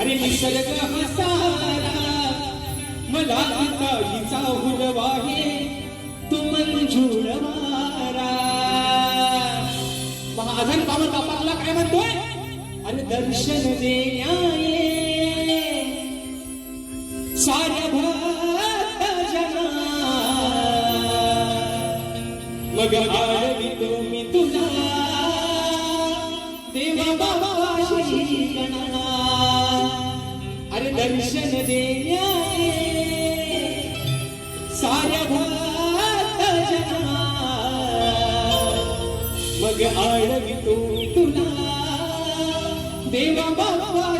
अरे निसर्ग हसारा मला तिचा हिचा हुरवाहे तू मंजूर मारा महाजन बाबा बापाला काय म्हणतोय? अरे दर्शन देण्याये. साऱ्या भक्त मग अरे दर्शन देण्या साऱ्या मग आळवी तो तुला. देवा बाबा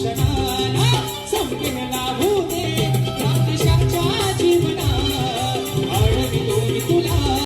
Shut up.